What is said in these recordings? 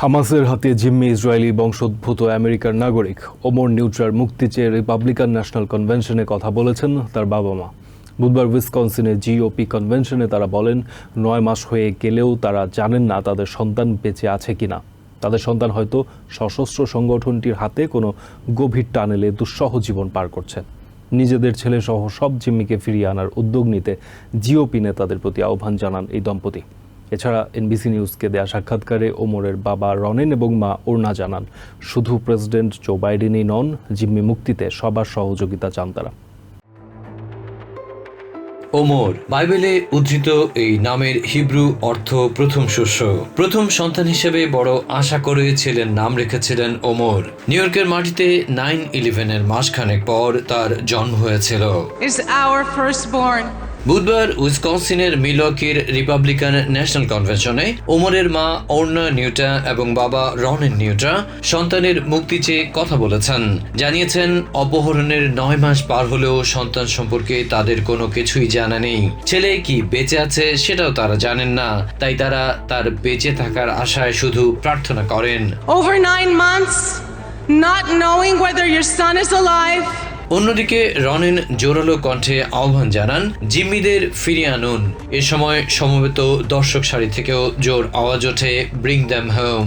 হামাসের হাতে জিম্মি ইসরায়েলি বংশোদ্ভূত আমেরিকার নাগরিক ওমর নিউট্রার মুক্তি চেয়ে রিপাবলিকান ন্যাশনাল কনভেনশনে কথা বলেছেন তার বাবা মা। বুধবার উইসকনসিনে জিওপি কনভেনশনে তারা বলেন, নয় মাস হয়ে গেলেও তারা জানেন না তাদের সন্তান বেঁচে আছে কিনা। তাদের সন্তান হয়তো সশস্ত্র সংগঠনটির হাতে কোনো গভীর টানেলে দুঃসহ জীবন পার করছেন। নিজেদের ছেলে সহ সব জিম্মিকে ফিরিয়ে আনার উদ্যোগ নিতে জিওপি নেতাদের প্রতি আহ্বান জানান এই দম্পতি। এছাড়া এনবিসি নিউজকে দেয়া সাক্ষাৎকারে ওমরের বাবা রনেন এবং মা অরুণা জানান শুধু প্রেসিডেন্ট জো বাইডেনই নন জিম্মি মুক্তিতে সবার সহযোগিতা চান তারা। ওমর বাইবেলে উদ্ধৃত এই নামের হিব্রু অর্থ প্রথম শস্য। প্রথম সন্তান হিসেবে বড় আশা করে ছেলের নাম রেখেছিলেন ওমর। নিউ ইয়র্কের মাটিতে নাইন ইলেভেনের মাসখানেক পর তার জন্ম হয়েছিল। Is our firstborn. বুধবার উইসকনসিনের মিলকির রিপাবলিকান ন্যাশনাল কনভেনশনে ওমরের মা অর্ণা নিউটা এবং বাবা রনেন নিউটা সন্তানের মুক্তি চেয়ে কথা বলেছেন। জানিয়েছেন অপহরণের নয় মাস পার হলেও সন্তান সম্পর্কে তাদের কোনো কিছুই জানা নেই। ছেলে কি বেঁচে আছে সেটাও তারা জানেন না। তাই তারা তার বেঁচে থাকার আশায় শুধু প্রার্থনা করেন। Over nine months, not knowing whether your son is alive, অন্যদিকে রনেন জোরালো কণ্ঠে আহ্বান জানান জিম্মিদের ফিরিয়ে আনুন। এ সময় সমবেত দর্শক সারি থেকেও জোর আওয়াজ ওঠে ব্রিং দ্যাম হোম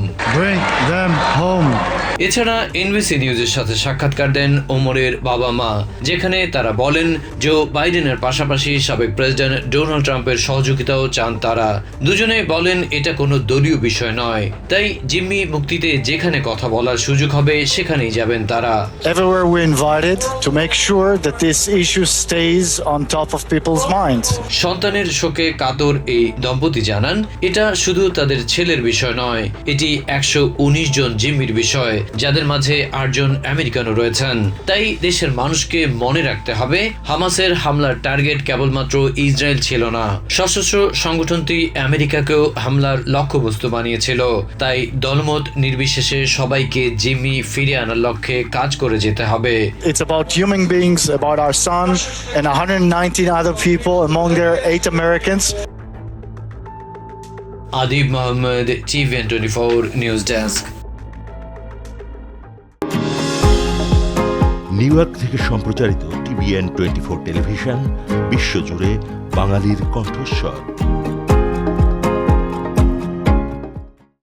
home. এছাড়া এনবিসি নিউজের সাথে সাক্ষাৎকার দেন ওমরের বাবা মা যেখানে তারা বলেন জো বাইডেনের পাশাপাশি সাবেক প্রেসিডেন্ট ডোনাল্ড ট্রাম্পের সহযোগিতাও চান তারা। দুজনে বলেন এটা কোনো দলীয় বিষয় নয়। তাই জিম্মি মুক্তিতে যেখানে কথা বলার সুযোগ হবে সেখানেই যাবেন তারা। Everywhere we're invited to make sure that this issue stays on top of people's minds. সন্তানের শোকে কাতর এই দম্পতি জানান এটা শুধু তাদের ছেলের বিষয় নয় এটি একশো উনিশ জন জিম্মির বিষয় যাদের মাঝে আটজন আমেরিকানও রয়েছেন। তাই দেশের মানুষকে মনে রাখতে হবে হামাসের হামলার টার্গেট কেবলমাত্র ইসরায়েল ছিল না। সশস্ত্র সংগঠনটি আমেরিকাকেও হামলার লক্ষ্যবস্তু বানিয়েছিল। তাই দলমত নির্বিশেষে সবাইকে জিম্মি ফিরিয়ে আনার লক্ষ্যে কাজ করে যেতে হবে। It's about human beings, about our son and 119 other people, among their eight Americans. TVN twenty four news desk New York থেকে সম্প্রচারিত টিভিএন টোয়েন্টি ফোর টেলিভিশন বিশ্বজুড়ে বাঙালির কণ্ঠস্বর